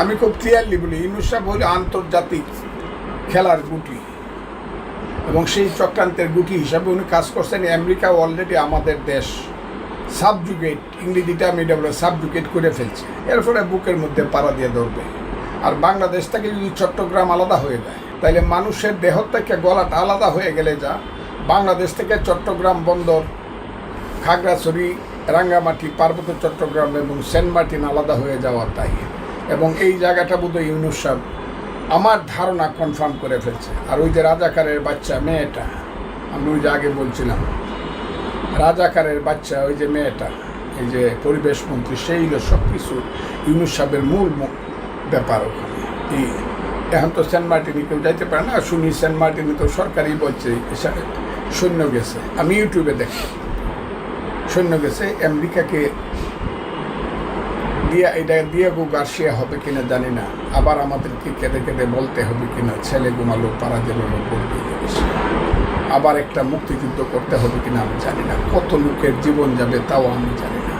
আমি খুব ক্লিয়ারলি বলি ইউনুস হইল আন্তর্জাতিক খেলার গুটি। এবং সেই চক্রান্তের গুটি হিসাবে উনি কাজ করছেন, আমেরিকা অলরেডি আমাদের দেশ। সাবজুগেট ইংরেজিটা আমি এটা সাবজুগেট করে ফেলছে। এর ফলে বুকের মধ্যে পাড়া দিয়ে ধরবে। আর বাংলাদেশ থেকে যদি চট্টগ্রাম আলাদা হয়ে যায় তাহলে মানুষের দেহ থেকে গলাটা আলাদা হয়ে গেলে যা, বাংলাদেশ থেকে চট্টগ্রাম বন্দর, খাগড়াছড়ি, রাঙ্গামাটি, পার্বত্য চট্টগ্রাম এবং সেন্ট মার্টিন আলাদা হয়ে যাওয়া তাই এবং এই জায়গাটা বোধহয় ইউনুস সাহেব আমার ধারণা কনফার্ম করে ফেলছে। আর ওই যে রাজাকারের বাচ্চা, মেয়েটা, আমি ওই যে আগে বলছিলাম, রাজাকারের বাচ্চা, ওই যে মেয়েটা, এই যে পরিবেশ মন্ত্রী, সেই হলো সব কিছু ইউনুস সাহেবের মূল ব্যাপার ওখানে। এখন তো সেন্ট মার্টিনে কেউ যাইতে পারে না, শুনি সেন্ট মার্টিনে তো সরকারই বলছে সৈন্য গেছে। আমি ইউটিউবে দেখি। সৈন্য গেছে আমেরিকাকে দিয়া, এটা দিয়াগো গার্সিয়া হবে কিনা জানি না। আবার আমাদেরকে কেঁদে কেঁদে বলতে হবে কিনা, ছেলে ঘুমালো পাড়া জেলালো বলবে আবার একটা মুক্তিযুদ্ধ করতে হবে কিনা আমি জানি না। কত লোকের জীবন যাবে তাও আমি জানি না।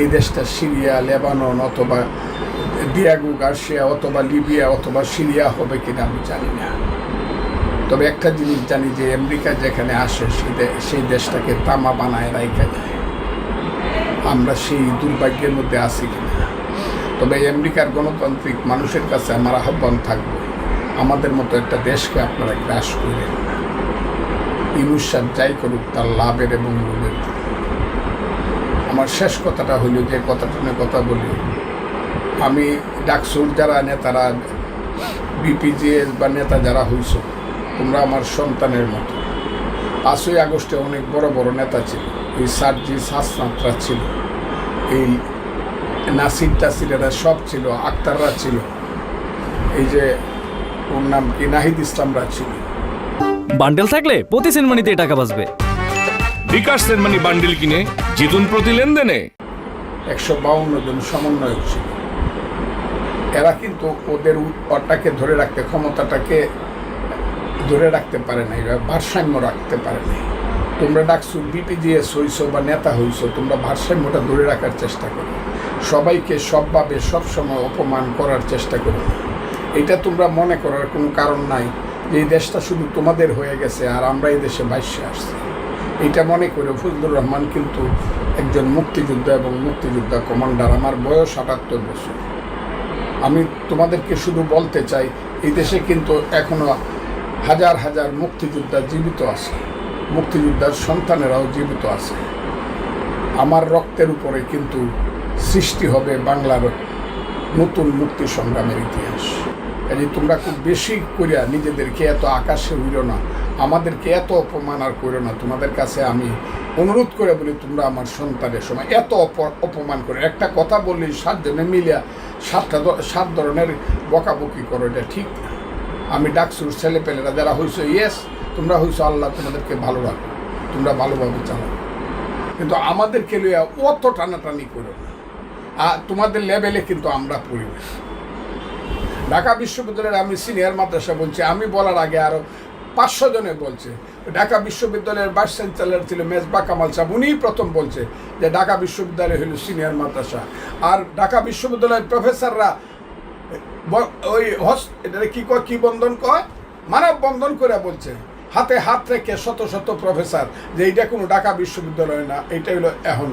এই দেশটা সিরিয়া, লেবানন অথবা দিয়াগু গার্সিয়া অথবা লিবিয়া অথবা সিরিয়া হবে কিনা আমি জানি না। তবে একটা জিনিস জানি যে, আমেরিকা যেখানে আসে সেই দেশটাকে তামা বানায় রাইখা যায়। আমরা সেই দুর্ভাগ্যের মধ্যে আছি কিনা। তবে আমেরিকার গণতান্ত্রিক মানুষের কাছে আমার আহ্বান থাকবে, আমাদের মতো একটা দেশকে আপনারা গ্রাস করেন ইউনুস সাহেব যাই করুক তার লাভের এবং লোভের আমার শেষ কথাটা হইল যে কথাটা নিয়ে কথা বলি, আমি ডাকসুর যারা নেতারা, বিপিজিএস বা নেতা যারা হইছ, তোমরা আমার সন্তানের মতো। পাঁচই আগস্টে অনেক বড় বড় নেতা ছিল ওই সার্জি সাসনাতরা ছিল, এই নাসির টাসির এরা সব ছিল আক্তাররা ছিল। এই যে ওর নাম কি? নাহিদ ইসলামরা ছিল। বান্ডেল থাকলে প্রতি সেনমানিতে টাকা বাঁচবে। বিকাশ সেনমানি বান্ডিল কিনে জিতুন প্রতি লেনদেনে। একশো বাউন্ন জন সমন্বয়ক ছিল। এরা কিন্তু ওদের ওটাকে ধরে রাখতে ক্ষমতাটাকে ধরে রাখতে পারে নাই এরা ভারসাম্য রাখতে পারে নাই। তোমরা ডাকছো বিপিজিএস হইছো বা নেতা হইছো তোমরা ভারসাম্যটা ধরে রাখার চেষ্টা করো। সবাইকে সবভাবে সবসময় অপমান করার চেষ্টা করো এটা তোমরা মনে করার কোনো কারণ নাই যে এই দেশটা শুধু তোমাদের হয়ে গেছে আর আমরা এই দেশে বাইশে আসছি। এটা মনে করে ফজলুর রহমান কিন্তু একজন মুক্তিযোদ্ধা এবং মুক্তিযোদ্ধা কমান্ডার। আমার বয়স আটাত্তর বছর। আমি তোমাদেরকে শুধু বলতে চাই, এই দেশে কিন্তু এখনও হাজার হাজার মুক্তিযোদ্ধা জীবিত আছে। মুক্তিযোদ্ধার সন্তানেরাও জীবিত আছে। আমার রক্তের উপরে কিন্তু সৃষ্টি হবে বাংলার নতুন মুক্তি সংগ্রামের ইতিহাস। কাজে তোমরা খুব বেশি করিয়া নিজেদেরকে এত আকাশে উড়ো না, আমাদেরকে এত অপমান আর করো না। তোমাদের কাছে আমি অনুরোধ করে বলি, তোমরা আমার সন্তানের সময় এত অপ- অপমান করে। একটা কথা বললি সাতজনে মিলিয়া সাতটা সাত ধরনের বকাবকি করো, এটা ঠিক আমি ডাকসুর ছেলেপেলেরা যারা হইছো ইয়েস তোমরা হইছো আল্লাহ তোমাদেরকে ভালো রাখো, তোমরা ভালোভাবে চালাও। কিন্তু আমাদেরকে লইয়া অত টানাটানি করো না। তোমাদের লেভেলে কিন্তু আমরা পড়ি ঢাকা বিশ্ববিদ্যালয়ের আমি সিনিয়র মাদ্রাসা বলছি, আমি বলার আগে আরও পাঁচশো জনে বলছে, ঢাকা বিশ্ববিদ্যালয়ের ভাইস চ্যান্সেলর ছিল মেজবা কামাল সাহেব, উনিই প্রথম বলছে যে ঢাকা বিশ্ববিদ্যালয় হলো সিনিয়র মাদ্রাসা। আর ঢাকা বিশ্ববিদ্যালয়ের প্রফেসররা ওই হস এটা কি কয়, কি বন্ধন কয়? মানব বন্ধন করে বলছে, হাতে হাত রেখে শত শত প্রফেসর যে এইটা কোনো ঢাকা বিশ্ববিদ্যালয় না, এইটা হলো এখন